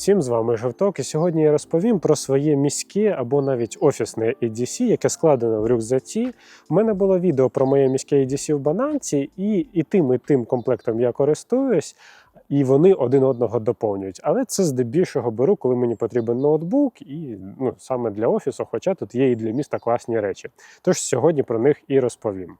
Всім, з вами Жовток. І сьогодні я розповім про своє міське або навіть офісне EDC, яке складено в рюкзаці. У мене було відео про моє міське EDC в бананці, і, і тим, і тим комплектом я користуюсь, і вони один одного доповнюють. Але це здебільшого беру, коли мені потрібен ноутбук, і ну, саме для офісу, хоча тут є і для міста класні речі. Тож сьогодні про них і розповім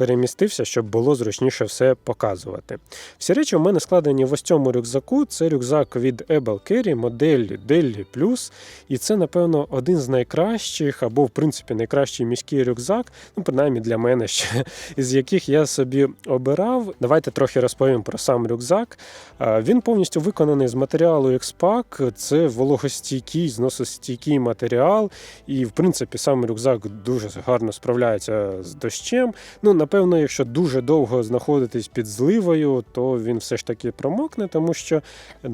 перемістився, щоб було зручніше все показувати. Всі речі у мене складені в ось цьому рюкзаку. Це рюкзак від Able Carry, модель Delhi Plus. І це, напевно, один з найкращих, або, в принципі, найкращий міський рюкзак, ну, принаймні для мене ще, із яких я собі обирав. Давайте трохи розповім про сам рюкзак. Він повністю виконаний з матеріалу X-Pack. Це вологостійкий, зносостійкий матеріал. І, в принципі, сам рюкзак дуже гарно справляється з дощем. Ну, Напевно, якщо дуже довго знаходитись під зливою, то він все ж таки промокне, тому що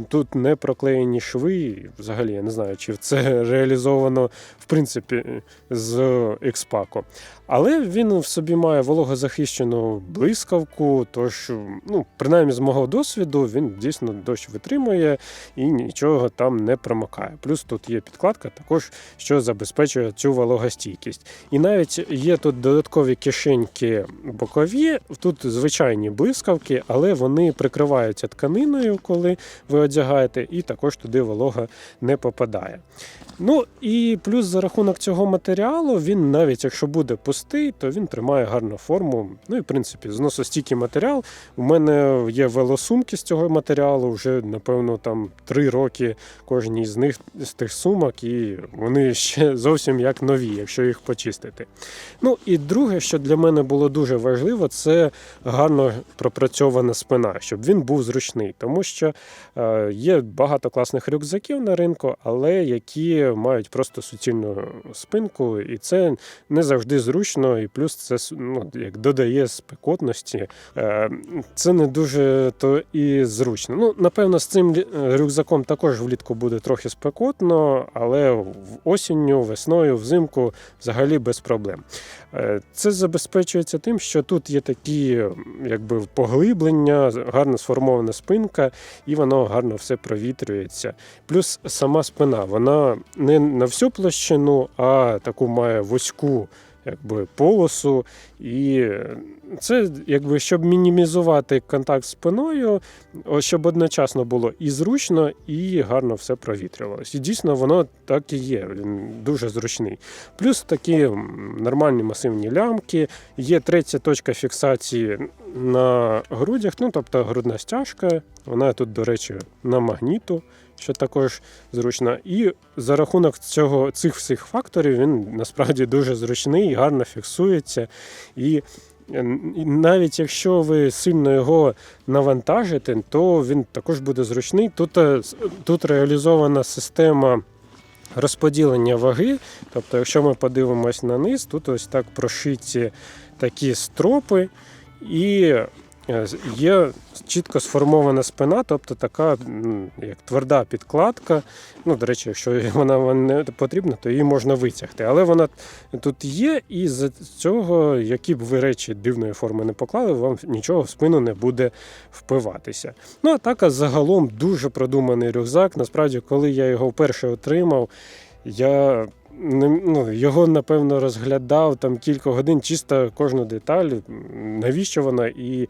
тут не проклеєні шви. Взагалі, я не знаю, чи це реалізовано в принципі з експаку. Але він в собі має вологозахищену блискавку, тож, ну, принаймні з мого досвіду, він дійсно дощ витримує і нічого там не промокає. Плюс тут є підкладка, також що забезпечує цю вологостійкість. І навіть є тут додаткові кишеньки бокові, тут звичайні блискавки, але вони прикриваються тканиною, коли ви одягаєте, і також туди волога не попадає. Ну і плюс за рахунок цього матеріалу, він навіть якщо буде пустий, то він тримає гарну форму. Ну і в принципі, зносостійкий матеріал. У мене є велосумки з цього матеріалу, вже напевно там три роки кожній з них з тих сумок, і вони ще зовсім як нові, якщо їх почистити. Ну і друге, що для мене було дуже важливо, це гарно пропрацьована спина, щоб він був зручний, тому що е, є багато класних рюкзаків на ринку, але які мають просто суцільну спинку, і це не завжди зручно, і плюс це ну, як додає спекотності. Е, це не дуже то і зручно. Ну, напевно, з цим рюкзаком також влітку буде трохи спекотно, але осінню, весною, взимку взагалі без проблем. Е, це забезпечується тим, що тут є такі якби поглиблення, гарно сформована спинка, і воно гарно все провітрюється. Плюс сама спина, вона не на всю площину, а таку має вузьку якби, полосу. І це, якби, щоб мінімізувати контакт з спиною, щоб одночасно було і зручно, і гарно все провітрювалося. І дійсно воно так і є, він дуже зручний. Плюс такі нормальні масивні лямки, є третя точка фіксації на грудях, ну тобто грудна стяжка, вона тут, до речі, на магніту що також зручно. І за рахунок цього цих всіх факторів він насправді дуже зручний, гарно фіксується. І навіть якщо ви сильно його навантажите, то він також буде зручний. Тут, е, Тут реалізована система. Розподілення ваги, тобто, якщо ми подивимось на низ, тут ось так прошиті такі стропи, і є чітко сформована спина, тобто така як тверда підкладка. Ну, До речі, якщо вона не потрібна, то її можна витягти. Але вона тут є, і з цього, які б ви речі дивної форми не поклали, вам нічого в спину не буде впиватися. Ну, а так, загалом дуже продуманий рюкзак. Насправді, коли я його вперше отримав, я ну, його, напевно, розглядав там кілька годин, чисто кожну деталь, навіщо вона. І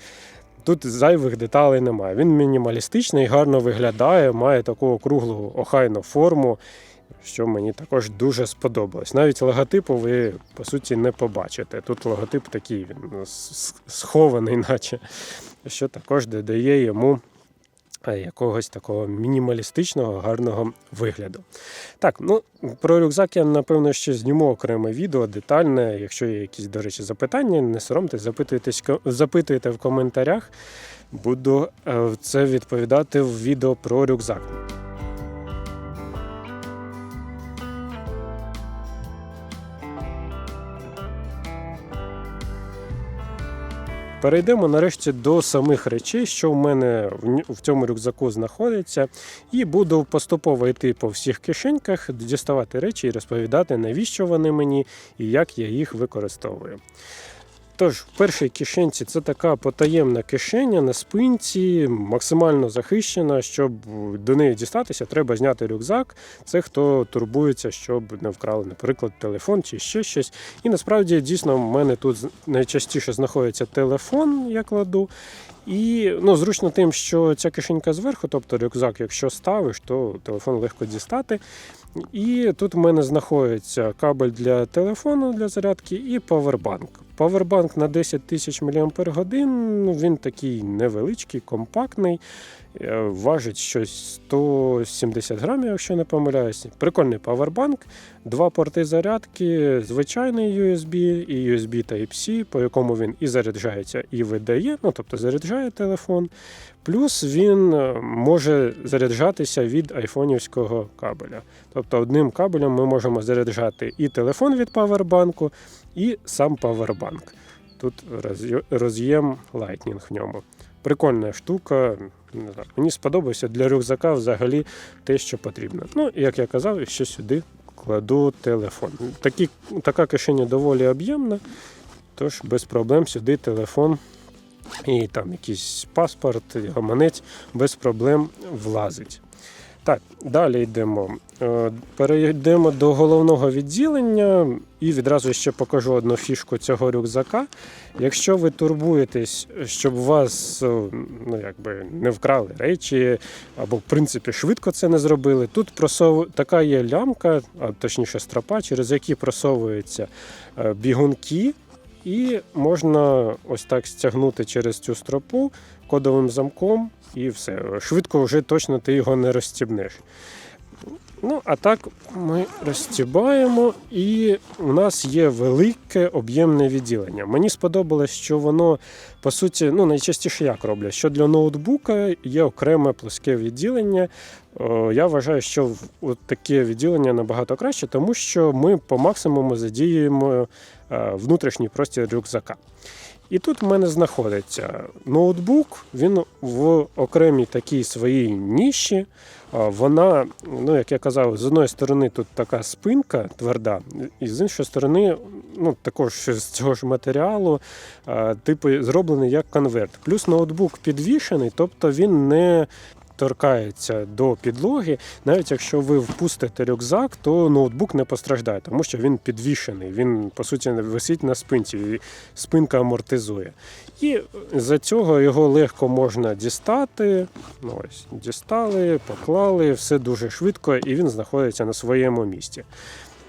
тут зайвих деталей немає. Він мінімалістичний, гарно виглядає, має таку округлу охайну форму, що мені також дуже сподобалось. Навіть логотипу ви, по суті, не побачите. Тут логотип такий він схований, наче, що також додає йому якогось такого мінімалістичного гарного вигляду. Так, ну про рюкзак я напевно ще зніму окреме відео, детальне. Якщо є якісь, до речі, запитання, не соромтесь, запитуйте в коментарях. Буду е, це відповідати в відео про рюкзак. Перейдемо нарешті до самих речей, що в мене в цьому рюкзаку знаходиться, і буду поступово йти по всіх кишеньках, діставати речі і розповідати, навіщо вони мені і як я їх використовую. Тож, в першій кишенці це така потаємна кишеня на спинці, максимально захищена. Щоб до неї дістатися, треба зняти рюкзак. Це хто турбується, щоб не вкрали, наприклад, телефон чи ще щось. І насправді дійсно в мене тут найчастіше знаходиться телефон, я кладу. І ну, зручно тим, що ця кишенька зверху, тобто рюкзак, якщо ставиш, то телефон легко дістати. І тут в мене знаходиться кабель для телефону для зарядки і павербанк. Павербанк на 10 тисяч мАч, він такий невеличкий, компактний, е, важить щось 170 грамів, якщо не помиляюсь. Прикольний павербанк, два порти зарядки, звичайний USB і USB Type-C, по якому він і заряджається, і видає, ну тобто заряджає телефон. Плюс він е, може заряджатися від айфонівського кабеля. Тобто одним кабелем ми можемо заряджати і телефон від павербанку, і сам павербанк. Тут роз'єм Lightning в ньому. Прикольна штука. Не знаю, Мені сподобався для рюкзака взагалі те, що потрібно. Ну, як я казав, ще сюди кладу телефон. Такі, Така кишеня доволі об'ємна, тож без проблем сюди телефон і там якийсь паспорт, гаманець без проблем влазить. Так, далі йдемо. Е, перейдемо до головного відділення і відразу ще покажу одну фішку цього рюкзака. Якщо ви турбуєтесь, щоб вас е, ну, якби не вкрали речі, або в принципі швидко це не зробили, тут просов... така є лямка, а точніше стропа, через які просовуються е, бігунки. І можна ось так стягнути через цю стропу кодовим замком, і все. Швидко вже точно ти його не розстібнеш. Ну, а так ми розстібаємо, і у нас є велике об'ємне відділення. Мені сподобалось, що воно, по суті, ну, найчастіше як роблять, що для ноутбука є окреме плоске відділення. Я вважаю, що таке відділення набагато краще, тому що ми по максимуму задіюємо е, внутрішній простір рюкзака. І тут в мене знаходиться ноутбук, він в окремій такій своїй ніші. Вона, ну як я казав, з одної сторони тут така спинка тверда, і з іншої сторони, ну також з цього ж матеріалу, типу зроблений як конверт. Плюс ноутбук підвішений, тобто він не торкається до підлоги, навіть якщо ви впустите рюкзак, то ноутбук не постраждає, тому що він підвішений. Він по суті висить на спинці, і спинка амортизує. І за цього його легко можна дістати. Ну, ось, Дістали, поклали, все дуже швидко, і він знаходиться на своєму місці.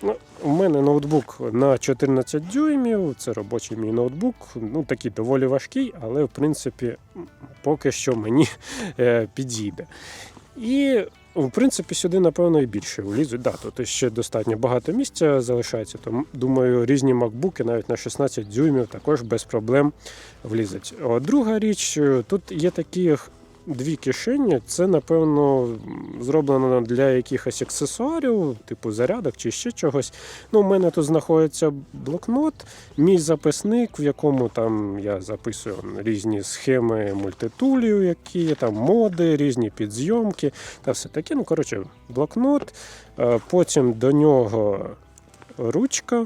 Ну, У мене ноутбук на 14 дюймів, це робочий мій ноутбук, ну такий доволі важкий, але в принципі поки що мені е, підійде. І в принципі, сюди, напевно, і більше влізуть. Да, Тут ще достатньо багато місця залишається, тому думаю, різні макбуки навіть на 16 дюймів також без проблем влізуть. Друга річ, тут є такі дві кишені. Це, напевно, зроблено для якихось аксесуарів, типу зарядок чи ще чогось. Ну, У мене тут знаходиться блокнот, мій записник, в якому там я записую різні схеми мультитулів, які там моди, різні підзйомки та все таке. Ну, коротше, блокнот. Е, потім до нього ручка.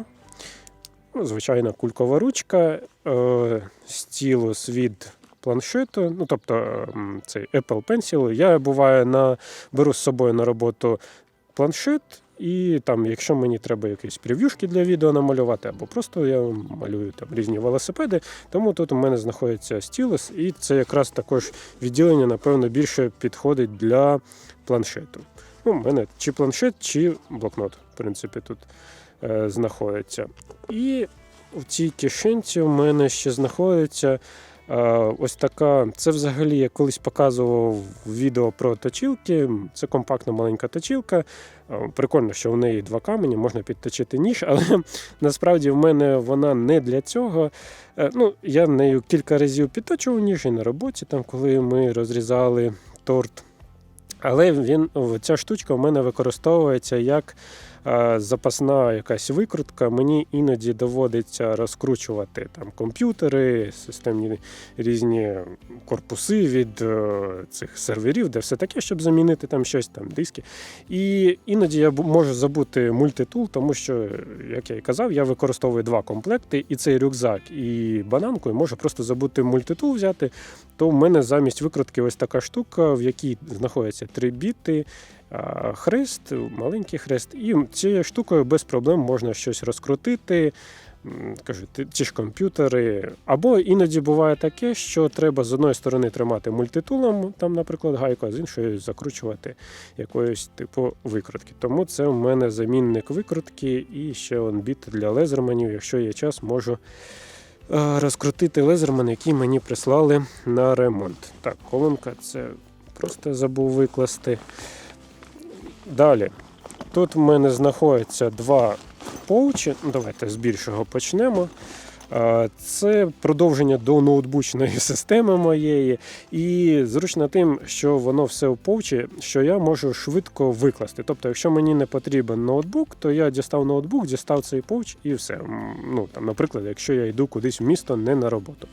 Ну, Звичайна кулькова ручка, е, стілус від планшету, ну тобто цей Apple Pencil. Я буває на беру з собою на роботу планшет. І там, якщо мені треба якісь прев'юшки для відео намалювати, або просто я малюю там різні велосипеди, тому тут у мене знаходиться стілус, і це якраз також відділення, напевно, більше підходить для планшету. Ну, У мене чи планшет, чи блокнот, в принципі, тут е, знаходиться. І в цій кишенці у мене ще знаходиться Ось така, це взагалі я колись показував відео про точілки. Це компактна маленька точілка. Прикольно, що в неї два камені, можна підточити ніж, але насправді в мене вона не для цього. Е, ну, Я нею кілька разів підточував ніж і на роботі, там, коли ми розрізали торт. Але він, ця штучка в мене використовується як е, запасна якась викрутка. Мені іноді доводиться розкручувати там комп'ютери, системні різні корпуси від е, цих серверів, де все таке, щоб замінити там щось, там диски. І іноді я можу забути мультитул, тому що, як я і казав, я використовую два комплекти, і цей рюкзак, і бананку, і можу просто забути мультитул взяти. То в мене замість викрутки ось така штука, в якій знаходяться три біти. Хрест, маленький хрест, і цією штукою без проблем можна щось розкрутити. Кажу, ті ж комп'ютери. Або іноді буває таке, що треба з одної сторони тримати мультитулом, там, наприклад, гайку, а з іншої закручувати якоюсь типу викрутки. Тому це у мене замінник викрутки і ще он біт для лезерманів. Якщо є час, можу розкрутити лезерман, який мені прислали на ремонт. Так, колонка це просто забув викласти. Далі. Тут в мене знаходяться два поучі. Ну, Давайте з більшого почнемо. Це продовження до ноутбучної системи моєї, і зручно тим, що воно все в повчі, що я можу швидко викласти. Тобто, якщо мені не потрібен ноутбук, то я дістав ноутбук, дістав цей повч і все. Ну там, наприклад, якщо я йду кудись в місто, не на роботу.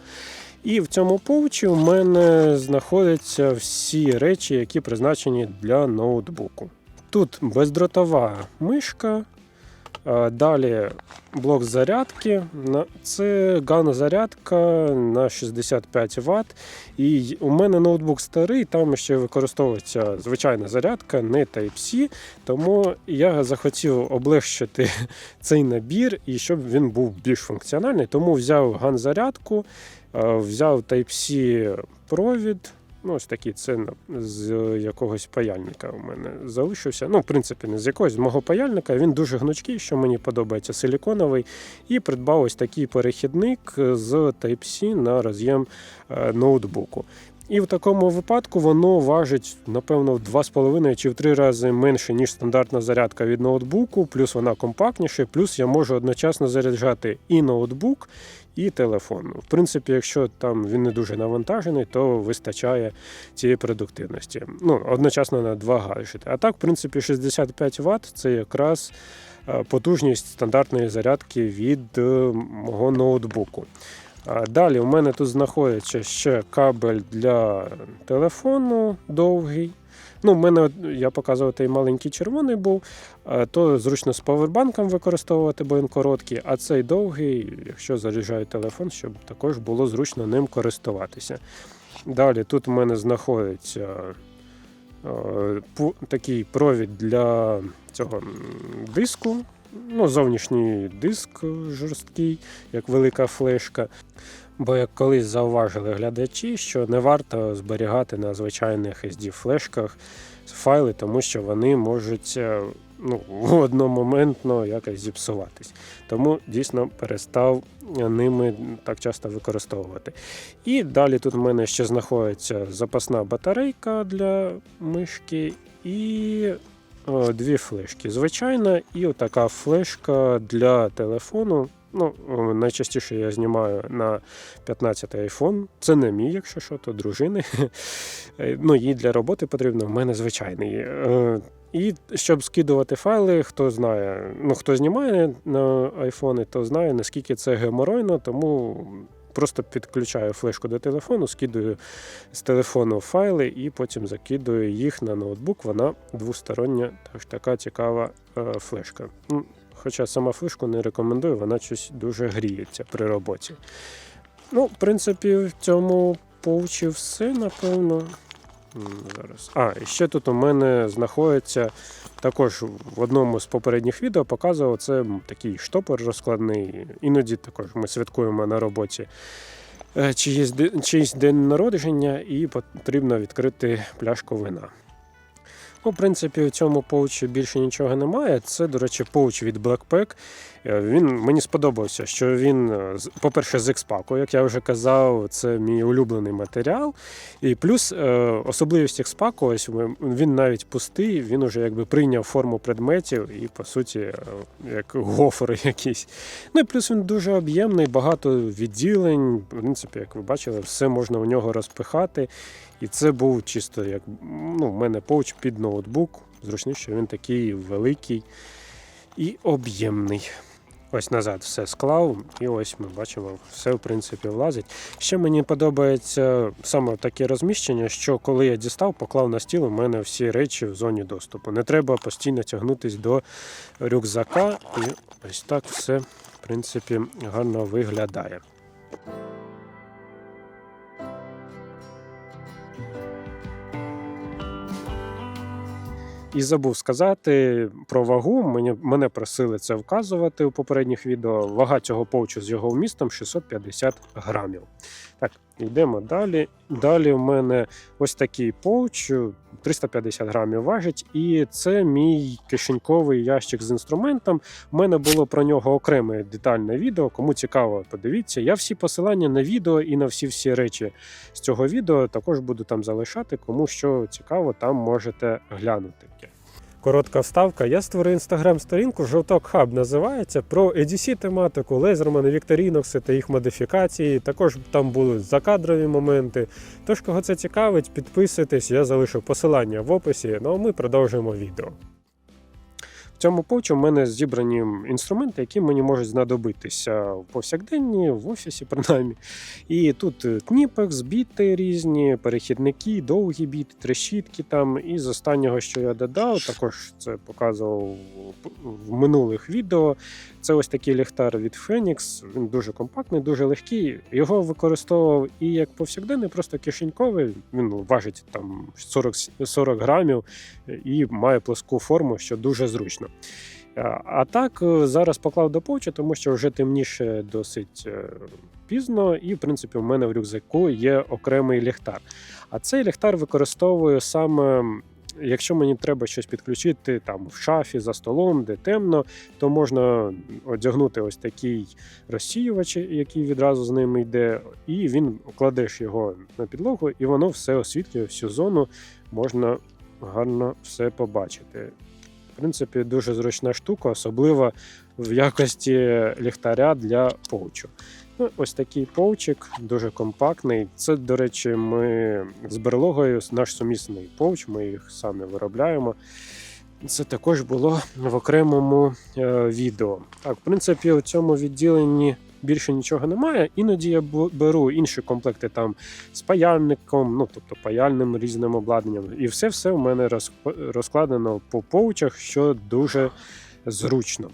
І в цьому повчі у мене знаходяться всі речі, які призначені для ноутбуку. Тут бездротова мишка, далі блок зарядки. Це гано-зарядка на 65 Вт. І у мене ноутбук старий, там ще використовується звичайна зарядка, не Type-C. Тому я захотів облегшити цей набір і щоб він був більш функціональний. Тому взяв ган-зарядку, е, взяв Type-C провід. Ну, ось такий це з якогось паяльника у мене залишився. Ну, в принципі, не з якогось, з мого паяльника. Він дуже гнучкий, що мені подобається, силіконовий. І придбав ось такий перехідник з Type-C на роз'єм е, ноутбуку. І в такому випадку воно важить, напевно, в 2,5 чи в 3 рази менше, ніж стандартна зарядка від ноутбуку, плюс вона компактніша, плюс я можу одночасно заряджати і ноутбук, і телефон. В принципі, якщо там він не дуже навантажений, то вистачає цієї продуктивності. Ну, одночасно на два гаджети. А так, в принципі, 65 Вт це якраз е, потужність стандартної зарядки від е, мого ноутбуку. Далі у мене тут знаходиться ще кабель для телефону довгий. Ну, в мене я показував той маленький червоний був, то зручно з павербанком використовувати, бо він короткий, а цей довгий, якщо заряджаю телефон, щоб також було зручно ним користуватися. Далі тут у мене знаходиться такий провід для цього диску. Ну, зовнішній диск жорсткий, як велика флешка. Бо як колись зауважили глядачі, що не варто зберігати на звичайних SD-флешках файли, тому що вони можуть е, ну, одномоментно якось зіпсуватись. Тому дійсно перестав ними так часто використовувати. І далі тут в мене ще знаходиться запасна батарейка для мишки і дві флешки. Звичайна, і отака флешка для телефону. Ну, найчастіше я знімаю на 15 iPhone. Це не мій, якщо що, то дружини. Е, ну, їй для роботи потрібно, в мене звичайний. Е, І щоб скидувати файли, хто знає, ну хто знімає на айфони, то знає, наскільки це геморойно, тому просто підключаю флешку до телефону, скидую з телефону файли і потім закидую їх на ноутбук. Вона двостороння, так така цікава е, флешка. Хоча сама флешку не рекомендую, вона щось дуже гріється при роботі. Ну, в принципі, в цьому поучі все, напевно. Зараз. А, і ще тут у мене знаходиться також в одному з попередніх відео показував це такий штопор розкладний. Іноді також ми святкуємо на роботі е, чийсь день народження, і потрібно відкрити пляшку вина. Ну, в принципі, в цьому поучі більше нічого немає. Це, до речі, поуч від Blackpack. Е, Він мені сподобався, що він, е, по-перше, з експаку, як я вже казав, це мій улюблений матеріал. І плюс е, особливість експаку, ось він навіть пустий, він уже якби прийняв форму предметів і, по суті, як гофри якісь. Ну і плюс він дуже об'ємний, багато відділень. В принципі, як ви бачили, все можна в нього розпихати. І це був чисто як ну, в мене поуч під ноутбук. Зручний, що він такий великий. і об'ємний. Ось назад все склав, і ось ми бачимо, все в принципі влазить. Ще мені подобається саме таке розміщення, що коли я дістав, поклав на стіл, у мене всі речі в зоні доступу. Не треба постійно тягнутися до рюкзака, і ось так все в принципі гарно виглядає. І забув сказати про вагу. Мені, мене просили це вказувати у попередніх відео. Вага цього повчу з його вмістом 650 грамів. Так, йдемо далі. Далі в мене ось такий повч, 350 грамів важить, і це мій кишеньковий ящик з інструментом. У мене було про нього окреме детальне відео. Кому цікаво, подивіться. Я всі посилання на відео і на всі всі речі з цього відео також буду там залишати. Кому що цікаво, там можете глянути. Коротка вставка. Я створив інстаграм-сторінку Жовток Хаб називається про EDC тематику, лезермани, вікторінокси та їх модифікації. Також там були закадрові моменти. Тож, кого це цікавить, підписуйтесь, я залишу посилання в описі. Ну а ми продовжуємо відео. В цьому повчі в мене зібрані інструменти, які мені можуть знадобитися повсякденні, в офісі, принаймні. І тут кніпекс, біти різні, перехідники, довгі біти, трещітки там. І з останнього, що я додав, також це показував в минулих відео. Це ось такий ліхтар від Phoenix. Він дуже компактний, дуже легкий. Його використовував і як повсякденний, просто кишеньковий. Він важить там 40 40 грамів і має плоску форму, що дуже зручно. А так зараз поклав до повчі, тому що вже темніше досить пізно, і в принципі в мене в рюкзаку є окремий ліхтар. А цей ліхтар використовую саме Якщо мені треба щось підключити там в шафі за столом, де темно, то можна одягнути ось такий розсіювач, який відразу з ними йде, і він кладеш його на підлогу, і воно все освітлює всю зону, можна гарно все побачити. В принципі, дуже зручна штука, особливо в якості ліхтаря для поучу. Ну, Ось такий повчик, дуже компактний. Це, до речі, ми з берлогою, наш сумісний повч, ми їх самі виробляємо. Це також було в окремому е, відео. Так, в принципі, у цьому відділенні більше нічого немає. Іноді я беру інші комплекти там з паяльником, ну тобто паяльним різним обладнанням. І все-все у мене розкладено по повчах, що дуже зручно.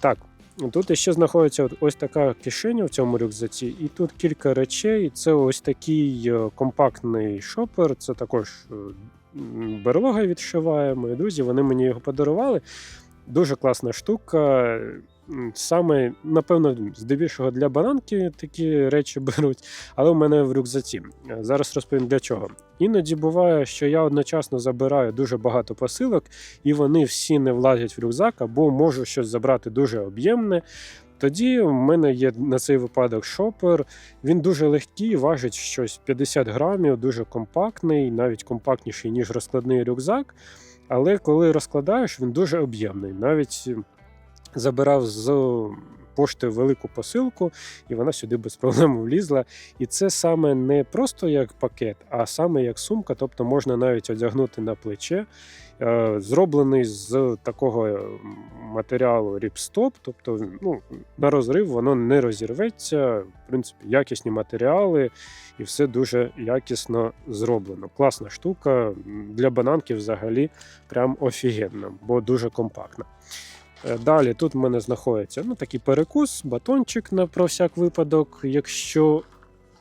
Так, Тут ще знаходиться ось така кишеня в цьому рюкзаці, і тут кілька речей. Це ось такий е, компактний шопер. Це також е, берлога відшиває. Мої друзі, вони мені його подарували. Дуже класна штука. Саме, напевно, здебільшого для бананки такі речі беруть, але в мене в рюкзаці. Зараз розповім для чого. Іноді буває, що я одночасно забираю дуже багато посилок, і вони всі не влазять в рюкзак, або можу щось забрати дуже об'ємне. Тоді в мене є на цей випадок шопер. Він дуже легкий, важить щось 50 грамів, дуже компактний, навіть компактніший, ніж розкладний рюкзак. Але коли розкладаєш, він дуже об'ємний. Навіть забирав з пошти велику посилку, і вона сюди без проблем влізла. І це саме не просто як пакет, а саме як сумка, тобто можна навіть одягнути на плече. Е, зроблений з такого матеріалу ріпстоп, тобто ну, на розрив воно не розірветься. В принципі, якісні матеріали і все дуже якісно зроблено. Класна штука для бананки взагалі прям офігенна, бо дуже компактна. Е, далі тут в мене знаходиться ну, такий перекус, батончик на про всяк випадок, якщо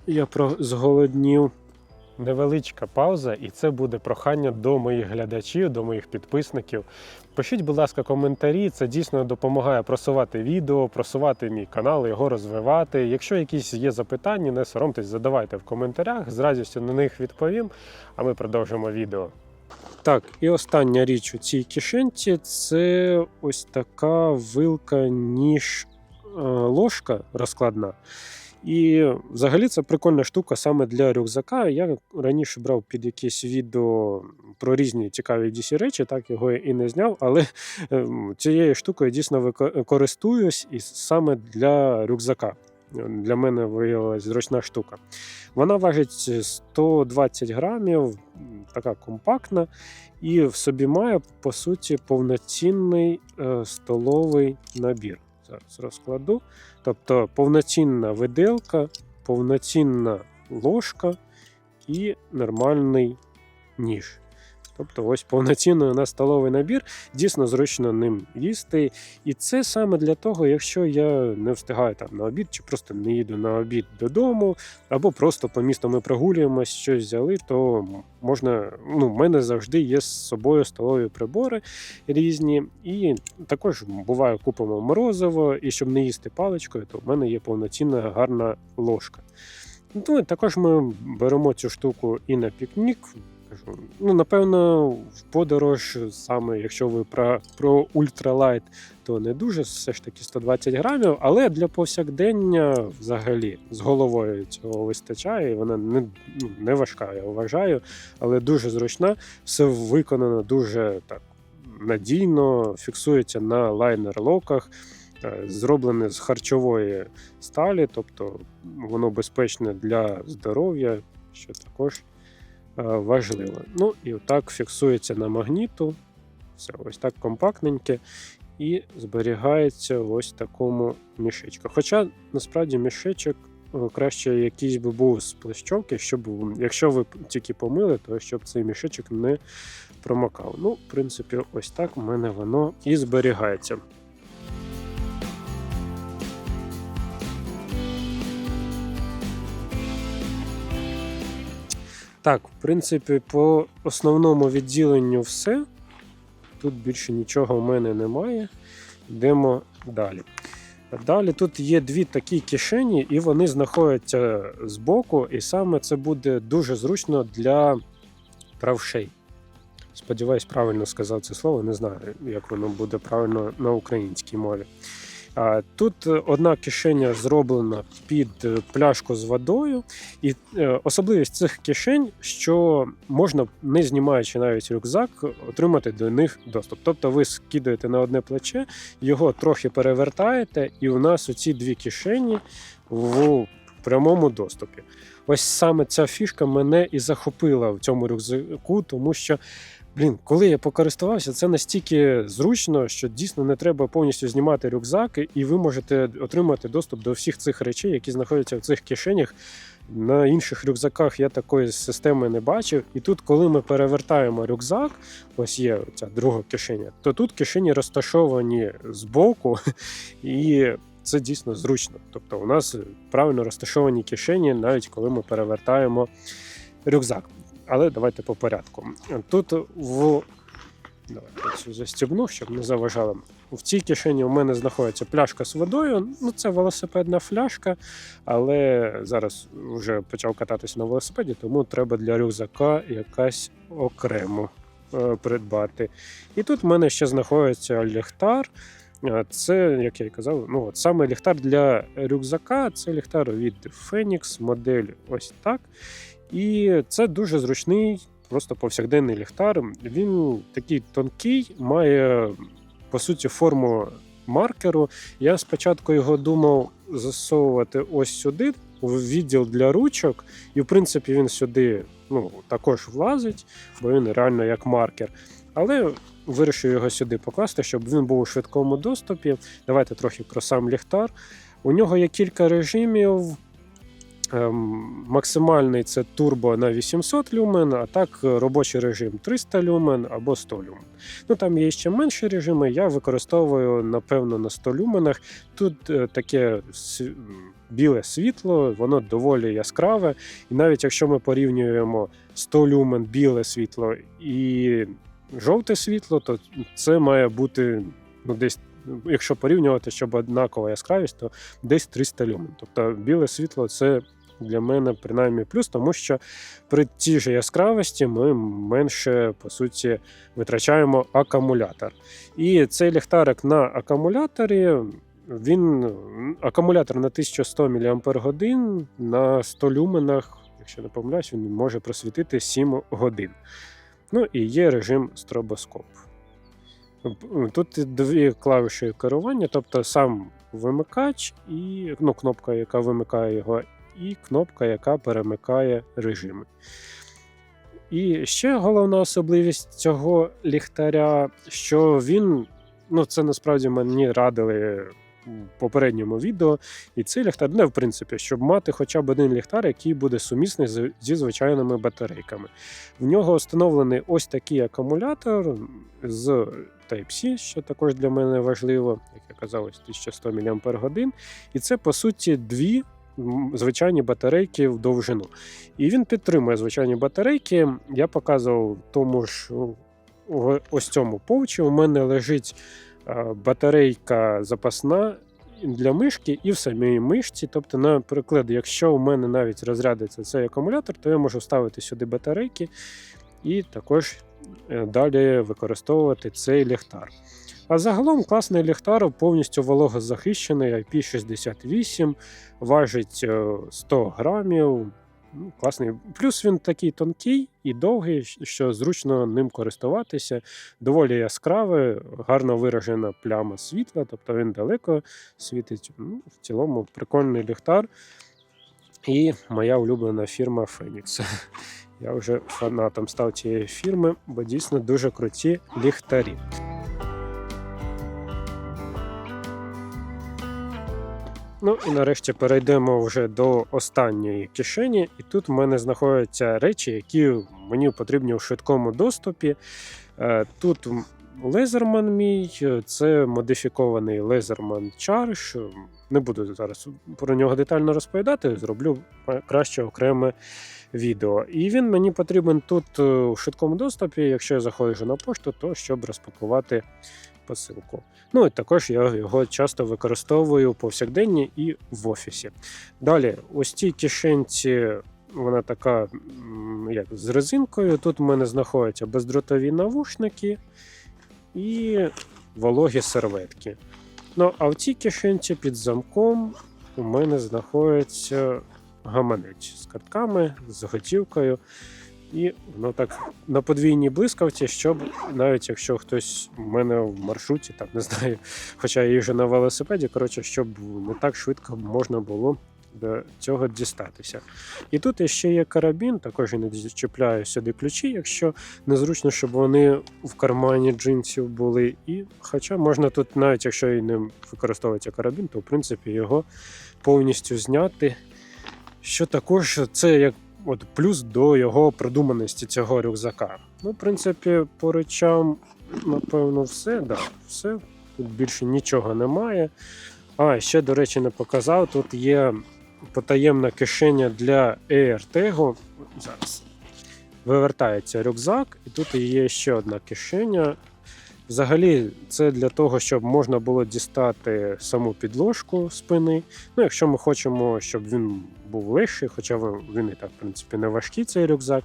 я зголоднів. Невеличка пауза, і це буде прохання до моїх глядачів, до моїх підписників. Пишіть, будь ласка, коментарі. Це дійсно допомагає просувати відео, просувати мій канал, його розвивати. Якщо якісь є запитання, не соромтесь, задавайте в коментарях. З радістю на них відповім. А ми продовжимо відео. Так, і остання річ у цій кишенці це ось така вилка, ніж е, ложка розкладна. І взагалі це прикольна штука саме для рюкзака. Я раніше брав під якесь відео про різні цікаві DC речі, так його і не зняв, але ем, цією штукою дійсно користуюсь і саме для рюкзака. Для мене виявилася зручна штука. Вона важить 120 грамів, така компактна, і в собі має, по суті, повноцінний е, столовий набір. Зараз розкладу. Тобто повноцінна виделка, повноцінна ложка і нормальний ніж. Тобто, ось повноцінний у нас столовий набір, дійсно зручно ним їсти. І це саме для того, якщо я не встигаю там на обід, чи просто не їду на обід додому, або просто по місту ми прогулюємось, щось взяли, то можна. Ну, в мене завжди є з собою столові прибори різні. І також буває купимо морозиво, і щоб не їсти паличкою, то в мене є повноцінна гарна ложка. Ну, і також ми беремо цю штуку і на пікнік. Кажу, Ну, напевно, в подорож, саме якщо ви про, про ультралайт, то не дуже, все ж таки 120 грамів, але для повсякдення взагалі з головою цього вистачає. і Вона не, ну, не важка, я вважаю, але дуже зручна. Все виконано дуже так надійно, фіксується на лайнер-локах. е, Зроблене з харчової сталі, тобто воно безпечне для здоров'я, що також важливо. Ну і отак фіксується на магніту. Все ось так компактненьке і зберігається в ось такому мішечку. Хоча насправді мішечок е, краще якийсь би був з плащовки, щоб якщо ви тільки помили, то щоб цей мішечок не промокав. Ну, в принципі, ось так у мене воно і зберігається. Так, в принципі, по основному відділенню все. Тут більше нічого в мене немає. Йдемо далі. Далі тут є дві такі кишені, і вони знаходяться збоку, і саме це буде дуже зручно для правшей. Сподіваюсь, правильно сказав це слово, не знаю, як воно буде правильно на українській мові. Тут е, одна кишеня зроблена під е, пляшку з водою, і е, особливість цих кишень, що можна, не знімаючи навіть рюкзак, отримати до них доступ. Тобто ви скидаєте на одне плече, його трохи перевертаєте, і у нас оці дві кишені в прямому доступі. Ось саме ця фішка мене і захопила в цьому рюкзаку, тому що. Блін, коли я покористувався, це настільки зручно, що дійсно не треба повністю знімати рюкзак, і ви можете отримати доступ до всіх цих речей, які знаходяться в цих кишенях. На інших рюкзаках я такої системи не бачив. І тут, коли ми перевертаємо рюкзак, ось є ця друга кишеня, то тут кишені розташовані збоку, і це дійсно зручно. Тобто, у нас правильно розташовані кишені, навіть коли ми перевертаємо рюкзак. Але давайте по порядку. Тут в давайте цю застібну, щоб не заважало. В цій кишені у мене знаходиться пляшка з водою. Ну, це велосипедна фляжка, але зараз вже почав кататися на велосипеді, тому треба для рюкзака якась окремо е, придбати. І тут в мене ще знаходиться ліхтар. Е, Це, як я і казав, ну от саме ліхтар для рюкзака це ліхтар від Phoenix, модель ось так. І це дуже зручний, просто повсякденний ліхтар. Він такий тонкий, має по суті форму маркеру. Я спочатку його думав засовувати ось сюди, у відділ для ручок, і в принципі він сюди ну, також влазить, бо він реально як маркер. Але вирішив його сюди покласти, щоб він був у швидкому доступі. Давайте трохи про сам ліхтар. У нього є кілька режимів. Ем, Максимальний це турбо на 800 люмен, а так е, робочий режим 300 люмен або 100 люмен. Ну там є ще менші режими. Я використовую напевно на 100 люменах. Тут е, таке біле світло, воно доволі яскраве. І навіть якщо ми порівнюємо 100 люмен біле світло і жовте світло, то це має бути ну, десь. Якщо порівнювати, щоб однакова яскравість, то десь 300 люмен. Тобто біле світло це для мене принаймні плюс, тому що при тій же яскравості ми менше по суті витрачаємо акумулятор. І цей ліхтарик на акумуляторі. Він акумулятор на 1100 мАч на 100 люменах, якщо не помиляюсь, він може просвітити 7 годин. Ну і є режим стробоскоп. Тут дві клавіші керування, тобто сам вимикач, і ну, кнопка, яка вимикає його, і кнопка, яка перемикає режими. І ще головна особливість цього ліхтаря, що він, ну це насправді мені радили в попередньому відео. І цей ліхтар, не в принципі, щоб мати хоча б один ліхтар, який буде сумісний зі звичайними батарейками. В нього встановлений ось такий акумулятор з Type-C, що також для мене важливо, як я казав, ось 1100 мАч. І це по суті дві. Звичайні батарейки в довжину. І він підтримує звичайні батарейки. Я показував тому ж ось цьому повчі. У мене лежить е, батарейка запасна для мишки і в самій мишці. Тобто, наприклад, якщо у мене навіть розрядиться цей акумулятор, то я можу ставити сюди батарейки і також е, далі використовувати цей ліхтар. А загалом класний ліхтар повністю вологозахищений, IP68, важить е, 100 грамів. Ну, класний. Плюс він такий тонкий і довгий, що зручно ним користуватися. Доволі яскравий, гарно виражена пляма світла, тобто він далеко світить. Ну, в цілому прикольний ліхтар. І моя улюблена фірма Phoenix. Я вже фанатом став цієї фірми, бо дійсно дуже круті ліхтарі. Ну і нарешті перейдемо вже до останньої кишені. І тут в мене знаходяться речі, які мені потрібні у швидкому доступі. Е, Тут лезерман мій, е, це модифікований лезерман Charge. Не буду зараз про нього детально розповідати, зроблю е, краще окреме відео. І він мені потрібен тут у швидкому доступі. Якщо я заходжу на пошту, то щоб розпакувати посилку. Ну і також я його часто використовую повсякденні і в офісі. Далі, ось цій кишенці. Вона така як з резинкою. Тут в мене знаходяться бездротові навушники і вологі серветки. Ну, а в цій кишенці під замком у мене знаходиться гаманець з картками, з готівкою. І воно так на подвійній блискавці, щоб навіть якщо хтось у мене в маршруті, там не знаю, хоча я їжджу на велосипеді, коротше, щоб не так швидко можна було до цього дістатися. І тут ще є карабін, також я не чіпляю сюди ключі, якщо незручно, щоб вони в кармані джинсів були. І хоча можна тут, навіть якщо і не використовується карабін, то в принципі його повністю зняти. Що також це як от плюс до його продуманості цього рюкзака. Ну, в принципі, по речам, напевно, все. Да, все. Тут більше нічого немає. А, ще, до речі, не показав. Тут є потаємна кишеня для AirTag. Зараз вивертається рюкзак, і тут є ще одна кишеня. Взагалі, це для того, щоб можна було дістати саму підложку спини. Ну, якщо ми хочемо, щоб він був легший, хоча він і так, в принципі, не важкий цей рюкзак.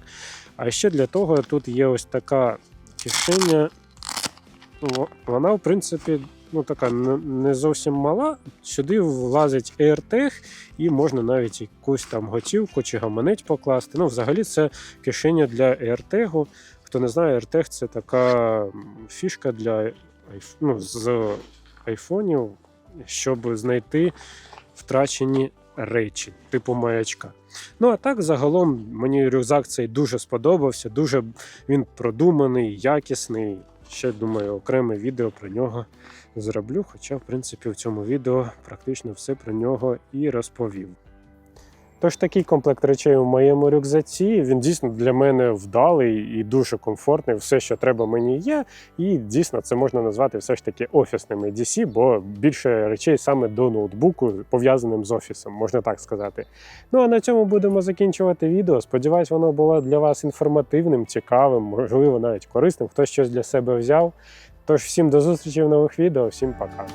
А ще для того тут є ось така кишеня. Вона, в принципі, ну, така не- зовсім мала. Сюди влазить AirTag, і можна навіть якусь там готівку чи гаманець покласти. Ну, взагалі, це кишеня для AirTag. Хто не знає, AirTag це така фішка для ну, з айфонів, щоб знайти втрачені речі, типу маячка. Ну а так, загалом, мені рюкзак цей дуже сподобався, дуже він продуманий, якісний. Ще думаю, окреме відео про нього зроблю. Хоча, в принципі, в цьому відео практично все про нього і розповів. Тож такий комплект речей у моєму рюкзаці. Він дійсно для мене вдалий і дуже комфортний. Все, що треба, мені є. І дійсно це можна назвати все ж таки офісним EDC, бо більше речей саме до ноутбуку пов'язаним з офісом, можна так сказати. Ну а на цьому будемо закінчувати відео. Сподіваюсь, воно було для вас інформативним, цікавим, можливо, навіть корисним. Хтось щось для себе взяв. Тож всім до зустрічі в нових відео, всім пока.